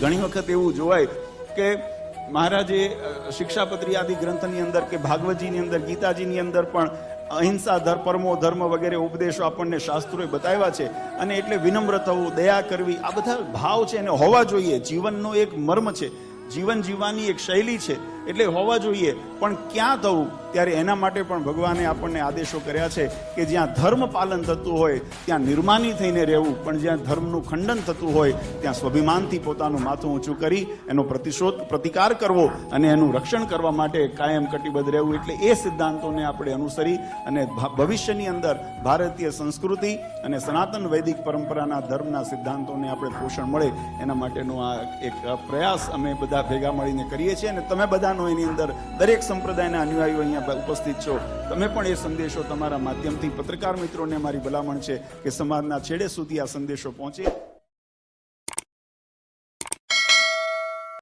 ઘણી વખત એવું જોવાય કે મહારાજે શિક્ષાપત્રી આદિ ગ્રંથની અંદર કે ભાગવતજીની અંદર, ગીતાજીની અંદર પણ અહિંસા ધર, પરમો ધર્મ વગેરે ઉપદેશો આપણને શાસ્ત્રોએ બતાવ્યા છે અને એટલે વિનમ્ર થવું દયા કરવી, આ બધા ભાવ છે એને હોવા જોઈએ. જીવનનો એક મર્મ છે. જીવન જીવવાની એક શૈલી છે. એટલે હોવા જોઈએ. પણ ક્યાં થવું? ત્યારે એના માટે પણ ભગવાને આપણને આદેશો કર્યા છે કે જ્યાં ધર્મ પાલન થતું હોય, ત્યાં નિર્માની થઈને રહેવું. પણ જ્યાં ધર્મનું ખંડન થતું હોય, ત્યાં સ્વાભિમાનથી પોતાનું માથું ઊંચું કરી, એનો પ્રતિશોધ, પ્રતિકાર કરવો અને એનું રક્ષણ કરવા માટે કાયમ કટિબદ્ધ રહેવું એટલે એ સિદ્ધાંતોને આપણે અનુસરી અને ભવિષ્યની અંદર ભારતીય સંસ્કૃતિ અને સનાતન વૈદિક પરંપરાના ધર્મના સિદ્ધાંતોને આપણે પોષણ મળે, એના માટેનો આ એક પ્રયાસ અમે બધા ભેગા મળીને કરીએ છીએ અને તમે બધાનો એની અંદર દરેક સંપ્રદાયના અનુયાયીઓ અહીંયા ઉપસ્થિત છો. તમે પણ એ સંદેશો તમારા માધ્યમથી પત્રકાર મિત્રોને મારી ભલામણ છે કે સમાજના છેડે સુધી આ સંદેશો પહોંચે.